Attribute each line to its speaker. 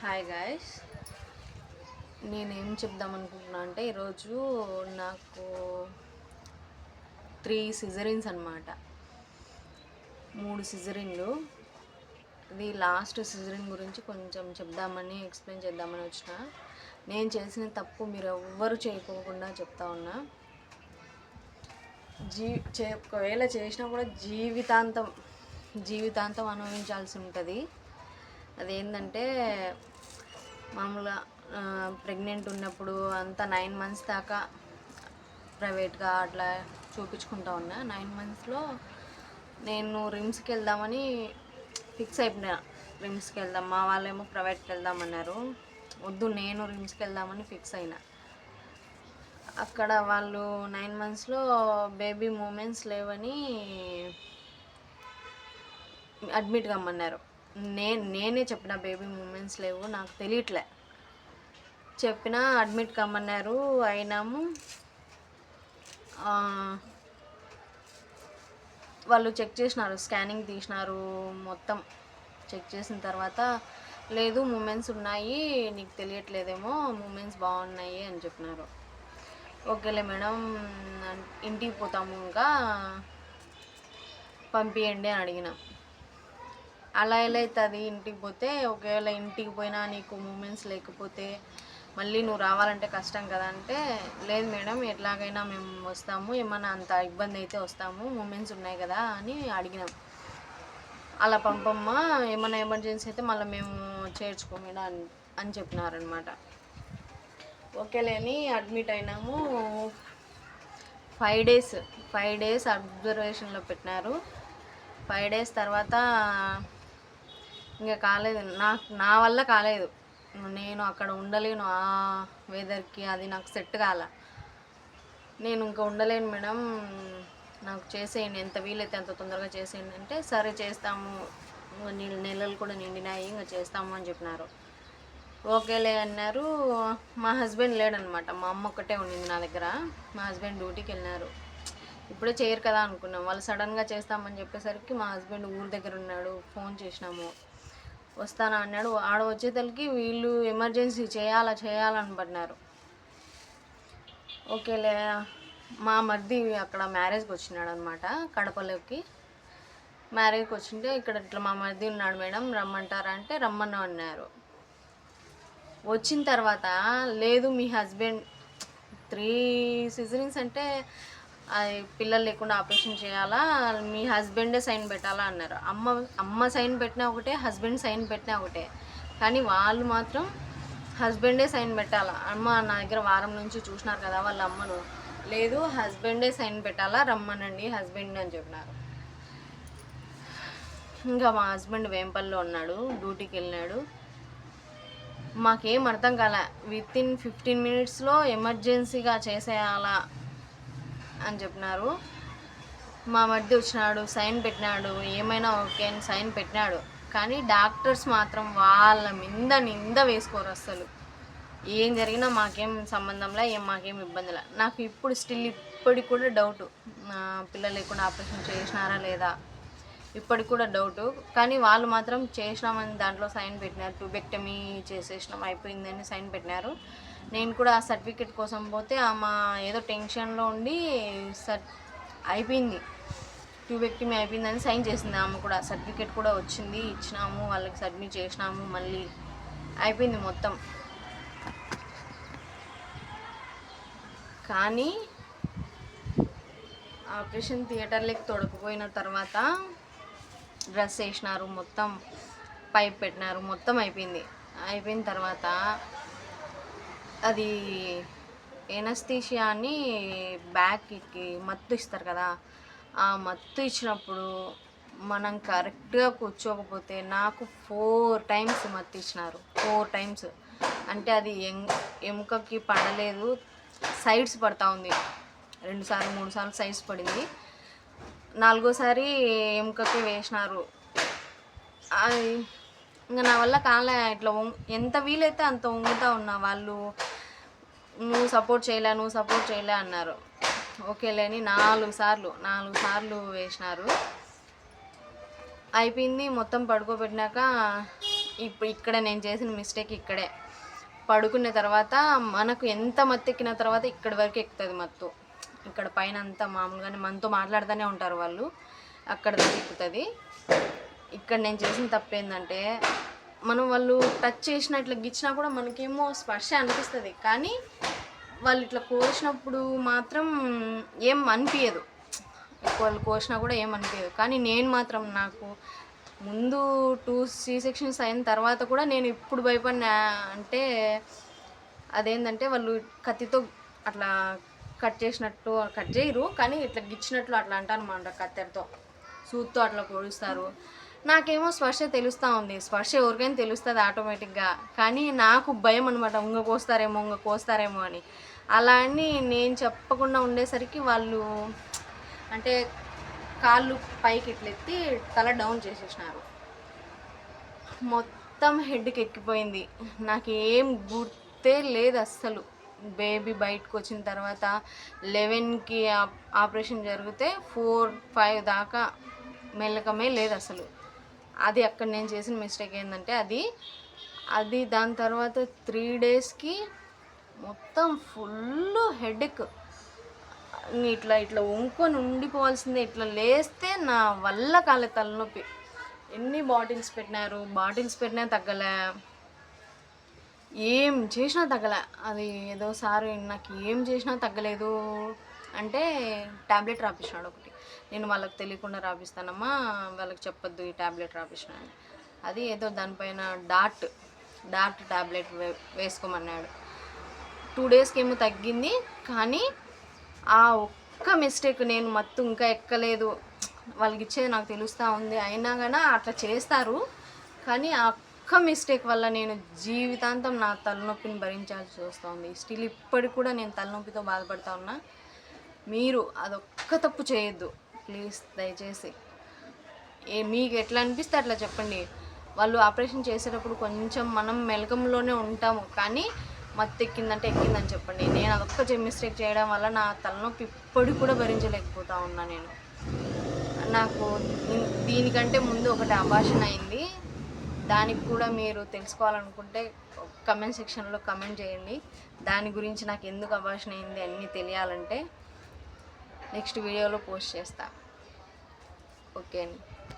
Speaker 1: Hi guys నేనేం చెప్దాం అనుకుంటున్నా అంటే ఈరోజు నాకు త్రీ సిజరిన్స్ అనమాట మూడు సిజరిన్లు ఇది లాస్ట్ సిజరిన్ గురించి కొంచెం చెప్దామని ఎక్స్ప్లెయిన్ చేద్దామని వచ్చిన. నేను చేసిన తప్పు మీరు ఎవ్వరు చేయకోకుండా చెప్తా ఉన్నా. జీ చే ఒకవేళ చేసినా కూడా జీవితాంతం జీవితాంతం అనుభవించాల్సి ఉంటుంది. అదేంటంటే మామూలుగా ప్రెగ్నెంట్ ఉన్నప్పుడు అంతా నైన్ మంత్స్ దాకా ప్రైవేట్గా అట్లా చూపించుకుంటా ఉన్నా. నైన్ మంత్స్లో నేను రిమ్స్కి వెళ్దామని ఫిక్స్ అయిపోయినా. రిమ్స్కి వెళ్దాం మా వాళ్ళేమో ప్రైవేట్కి వెళ్దామన్నారు వద్దు నేను రిమ్స్కి వెళ్దామని ఫిక్స్ అయినా. అక్కడ వాళ్ళు నైన్ మంత్స్లో బేబీ మూమెంట్స్ లేవని అడ్మిట్ కమ్మన్నారు నేను నేనే చెప్పిన బేబీ మూమెంట్స్ లేవు నాకు తెలియట్లే. చెప్పిన అడ్మిట్ కమ్మన్నారు అయినాము. వాళ్ళు చెక్ చేసినారు స్కానింగ్ తీసినారు మొత్తం. చెక్ చేసిన తర్వాత లేదు మూమెంట్స్ ఉన్నాయి నీకు తెలియట్లేదేమో మూమెంట్స్ బాగున్నాయి అని చెప్పినారు. ఓకేలే మేడం ఇంటికి పోతాము ఇంకా. పంపియండి అని అడిగినాం. అలా ఎలా అవుతుంది ఇంటికి పోతే ఒకవేళ ఇంటికి పోయినా నీకు మూమెంట్స్ లేకపోతే మళ్ళీ నువ్వు రావాలంటే కష్టం కదా అంటే లేదు మేడం ఎట్లాగైనా మేము వస్తాము ఏమన్నా అంత ఇబ్బంది అయితే వస్తాము మూమెంట్స్ ఉన్నాయి కదా అని అడిగినాం. అలా పంపమ్మా ఏమైనా ఎమర్జెన్సీ అయితే మళ్ళీ మేము చేర్చుకో మేడం అని అని చెప్పినారనమాట. ఓకేలేని అడ్మిట్ అయినాము. ఫైవ్ డేస్ ఫైవ్ డేస్ అబ్జర్వేషన్లో పెట్టినారు. ఫైవ్ డేస్ తర్వాత ఇంకా కాలేదు. నాకు నా వల్ల కాలేదు. నేను అక్కడ ఉండలేను. ఆ వెదర్కి అది నాకు సెట్ కాల. నేను ఇంకా ఉండలేను మేడం. నాకు చేసేయండి. ఎంత వీలైతే అంత తొందరగా చేసేయండి అంటే సరే చేస్తాము. నీళ్ళు నెలలు కూడా నిండినాయి. ఇంకా చేస్తాము అని చెప్పినారు. ఓకేలే అన్నారు. మా హస్బెండ్ లేడనమాట మా అమ్మ ఒక్కటే ఉండింది నా దగ్గర. మా హస్బెండ్ డ్యూటీకి వెళ్ళినారు. ఇప్పుడే చేయరు కదా అనుకున్నాం. వాళ్ళు సడన్గా చేస్తామని చెప్పేసరికి మా హస్బెండ్ ఊరి దగ్గర ఉన్నాడు. ఫోన్ చేసినాము. వస్తానా అన్నాడు. ఆడ వచ్చేతలకి వీళ్ళు ఎమర్జెన్సీ చేయాలా చేయాలని పడినారు ఓకేలే మా మరిది అక్కడ మ్యారేజ్కి వచ్చినాడు అనమాట కడపలోకి. మ్యారేజ్కి వచ్చింటే ఇక్కడ ఇట్లా మా మరిది ఉన్నాడు మేడం రమ్మంటారా అంటే రమ్మను అన్నారు. వచ్చిన తర్వాత లేదు మీ హస్బెండ్ త్రీ సిజరింగ్స్ అంటే అది పిల్లలు లేకుండా ఆపరేషన్ చేయాలా? మీ హస్బెండే సైన్ పెట్టాలా అన్నారు. అమ్మ అమ్మ సైన్ పెట్టినా ఒకటే హస్బెండ్ సైన్ పెట్టినా ఒకటే. కానీ వాళ్ళు మాత్రం హస్బెండే సైన్ పెట్టాలా? అమ్మ నా దగ్గర వారం నుంచి చూసినారు కదా వాళ్ళ అమ్మను. లేదు హస్బెండే సైన్ పెట్టాలా? రమ్మనండి హస్బెండ్ అని చెప్పినారు. ఇంకా మా హస్బెండ్ వేంపల్లో ఉన్నాడు డ్యూటీకి వెళ్ళినాడు. మాకేం అర్థం కాలే. విత్ ఇన్ ఫిఫ్టీన్ మినిట్స్లో ఎమర్జెన్సీగా చేసేయాలా? అని చెప్పినారు. మా మధ్య వచ్చినాడు సైన్ పెట్టినాడు ఏమైనా ఓకే అని సైన్ పెట్టినాడు. కానీ డాక్టర్స్ మాత్రం వాళ్ళ మీద నింద వేసుకోరు అసలు ఏం జరిగినా మాకేం సంబంధంలా ఏం మాకేం ఇబ్బందిలా. నాకు ఇప్పుడు స్టిల్ ఇప్పటికి కూడా డౌట్ పిల్లలు లేకుండా ఆపరేషన్ చేసినారా లేదా? ఇప్పటికి కూడా డౌటు కానీ వాళ్ళు మాత్రం చేసినామని దాంట్లో సైన్ పెట్టినారు. ట్యూబెక్టమీ చేసేసినాం అయిపోయిందని సైన్ పెట్టినారు. నేను కూడా ఆ సర్టిఫికెట్ కోసం పోతే ఆమె ఏదో టెన్షన్లో ఉండి సర్ అయిపోయింది. ట్యూబెక్టమీ అయిపోయిందని సైన్ చేసింది. ఆమె కూడా సర్టిఫికెట్ కూడా వచ్చింది. ఇచ్చినాము. వాళ్ళకి సబ్మిట్ చేసినాము. మళ్ళీ అయిపోయింది మొత్తం. కానీ ఆపరేషన్ థియేటర్లోకి తొడకపోయిన తర్వాత డ్రెస్ వేసినారు మొత్తం పైప్ పెట్టినారు. మొత్తం అయిపోయింది. అయిపోయిన తర్వాత అది ఎనస్థీషియా అని బ్యాక్కి మత్తు ఇస్తారు కదా ఆ మత్తు ఇచ్చినప్పుడు మనం కరెక్ట్గా కూర్చోకపోతే నాకు ఫోర్ టైమ్స్ మత్తు ఇచ్చినారు ఫోర్ టైమ్స్. అంటే అది ఎం ఎముకకి పడలేదు సైడ్స్ పడతా ఉంది. రెండు సార్లు మూడు సార్లు సైడ్స్ పడింది. నాలుగోసారి ఎముకకి వేసినారు. అది ఇంకా నా వల్ల కాలే ఇట్లా ఎంత వీలైతే అంత వంగుతూ ఉన్నా వాళ్ళు నువ్వు సపోర్ట్ చేయలే నువ్వు సపోర్ట్ చేయలే అన్నారు. ఓకేలేని నాలుగు సార్లు నాలుగు సార్లు వేసినారు. అయిపోయింది మొత్తం పడుకోబెట్టినాక ఇప్పుడు ఇక్కడ నేను చేసిన మిస్టేక్ ఇక్కడే. పడుకున్న తర్వాత మనకు ఎంత మత్తు ఎక్కిన తర్వాత ఇక్కడి వరకు ఎక్కుతుంది మత్తు. ఇక్కడ పైన అంతా మామూలుగానే మనతో మాట్లాడుతూనే ఉంటారు వాళ్ళు. అక్కడ దాకా ఎక్కుతుంది. ఇక్కడ నేను చేసిన తప్పు ఏంటంటే మనం వాళ్ళు టచ్ చేసిన ఇట్లా గిచ్చినా కూడా మనకేమో స్పర్శ అనిపిస్తుంది. కానీ వాళ్ళు ఇట్లా కోసినప్పుడు మాత్రం ఏం అనిపించదు వాళ్ళు కోసినా కూడా ఏం అనిపించదు కానీ నేను మాత్రం నాకు ముందు టూ సీ సెక్షన్స్ అయిన తర్వాత కూడా నేను ఇప్పుడు భయపడినా అంటే అదేంటంటే వాళ్ళు కత్తితో అట్లా కట్ చేసినట్టు కట్ చేయరు. కానీ ఇట్లా గిచ్చినట్లు అట్లా అంటారు అనమాట కత్తెరతో. సూత్తో అట్లా పొడుస్తారు. నాకేమో స్పర్శ తెలుస్తూ ఉంది. స్పర్శ ఎవరికైనా తెలుస్తుంది ఆటోమేటిక్గా. కానీ నాకు భయం అనమాట ఉంగ కోస్తారేమో ఉంగ కోస్తారేమో అని. అలా అని నేను చెప్పకుండా ఉండేసరికి వాళ్ళు అంటే కాళ్ళు పైకి ఇట్లా తల డౌన్ చేసేసినారు. మొత్తం హెడ్కి ఎక్కిపోయింది. నాకు ఏం గుర్తే లేదు అస్సలు. బేబీ బయటకు వచ్చిన తర్వాత లెవెన్కి ఆపరేషన్ జరిగితే ఫోర్ ఫైవ్ దాకా మెల్లకమే లేదు అసలు అది అక్కడ నేను చేసిన మిస్టేక్ ఏంటంటే అది అది దాని తర్వాత త్రీ డేస్కి మొత్తం ఫుల్ హెడేక్ ఇట్లా ఇట్లా వంకొని ఉండిపోవాల్సిందే. ఇట్లా లేస్తే నా వల్ల కాలే తలనొప్పి. ఎన్ని బాటిల్స్ పెట్టినారు? బాటిల్స్ పెట్టినా తగ్గలే. ఏం చేసినా తగ్గలే. అది ఏదో సారు నాకు ఏం చేసినా తగ్గలేదు. అంటే ట్యాబ్లెట్ రాపించినాడు ఒకటి. నేను వాళ్ళకి తెలియకుండా రాపిస్తానమ్మా వాళ్ళకి చెప్పొద్దు ఈ ట్యాబ్లెట్ రాపించిన అని. అది ఏదో దానిపైన డాట్ డాట్ ట్యాబ్లెట్ వే వేసుకోమన్నాడు. టూ డేస్కి ఏమో తగ్గింది కానీ ఆ ఒక్క మిస్టేక్ నేను మత్తు ఇంకా ఎక్కలేదు. వాళ్ళకి ఇచ్చేది నాకు తెలుస్తూ ఉంది. అయినా కానీ అట్లా చేస్తారు కానీ ఆ ఒక్క మిస్టేక్ వల్ల నేను జీవితాంతం నా తలనొప్పిని భరించాల్సి వస్తుంది. స్టిల్ ఇప్పటికి కూడా నేను తలనొప్పితో బాధపడతా ఉన్నా. మీరు అదొక్క తప్పు చేయొద్దు. ప్లీజ్ దయచేసి. ఏ మీకు ఎట్లా అనిపిస్తే అట్లా చెప్పండి. వాళ్ళు ఆపరేషన్ చేసేటప్పుడు కొంచెం మనం మెలకంలోనే ఉంటాము కానీ మత్తు ఎక్కిందంటే ఎక్కిందని చెప్పండి. నేను అదొక్క మిస్టేక్ చేయడం వల్ల నా తలనొప్పి ఇప్పటికి కూడా భరించలేకపోతా ఉన్నా నేను. నాకు దీనికంటే ముందు ఒకటి అభాషణ అయింది. దానికి కూడా మీరు తెలుసుకోవాలనుకుంటే కమెంట్ సెక్షన్లో కమెంట్ చేయండి. దాని గురించి నాకు ఎందుకు అభాషణ అయింది అన్నీ తెలియాలంటే నెక్స్ట్ వీడియోలో పోస్ట్ చేస్తా. ఓకే అండి